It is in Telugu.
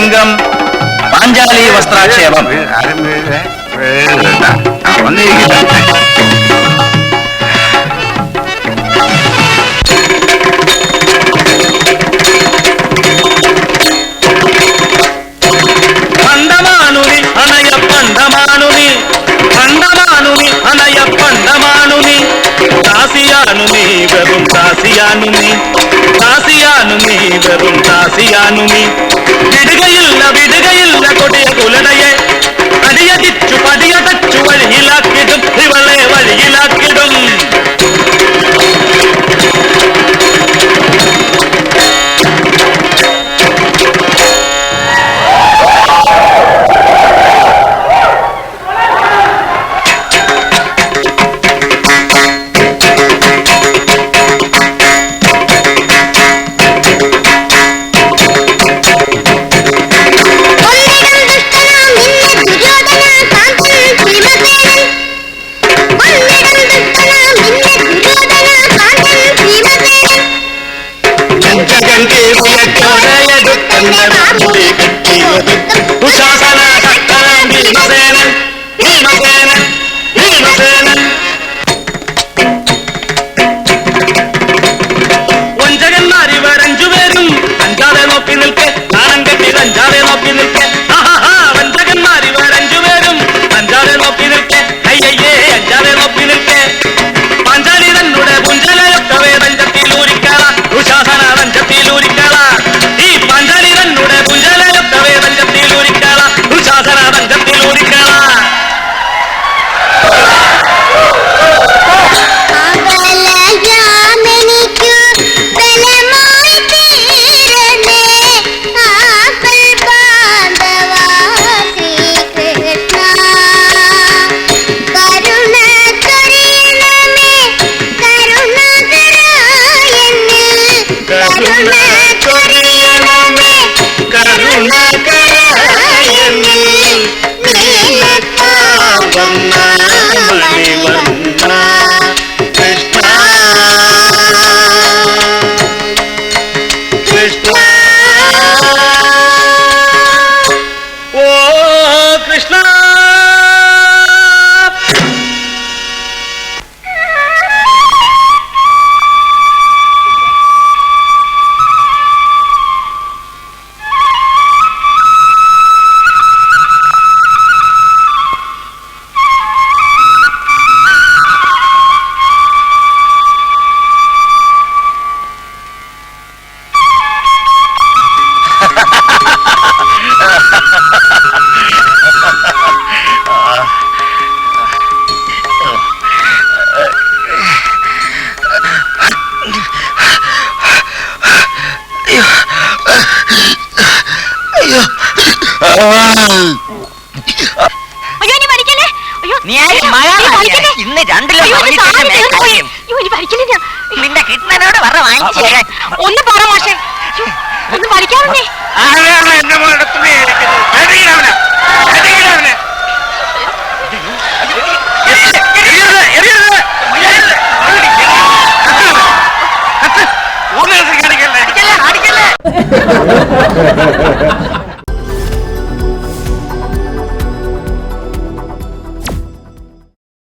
లింగం పాంజాలి వస్త్రాక్షేపం. పండమానుని అనయ పండమానుని పండమానుని అనయ పండమానుని దాసియానుని వెరుం దాసియానుని. വെറും കാസിയാനുമീ വിടുകയില്ല വിടുകയില്ല കൊടിയ കുലടയെ. గంగేసి ఎక్కడ ఎదుర్కొన్న రాజులే గట్టి ఉశాసన അയ്യോ നീ മരിക്കല്ലേ? അയ്യോ നീ ആര്? ഇനി മഴ മരിക്കല്ലേ? ഇന്ന് രണ്ടിലോ അയ്യോ, എന്റെ സാരി തീർന്നു പോയി. അയ്യോ, ഇനി ഞാൻ? നിന്റെ കിട്ടനോട് പറ വാങ്ങിച്ചു ഒന്ന് പറ മാഷേ. ഒന്ന് മരിക്കാറുണ്ടേ.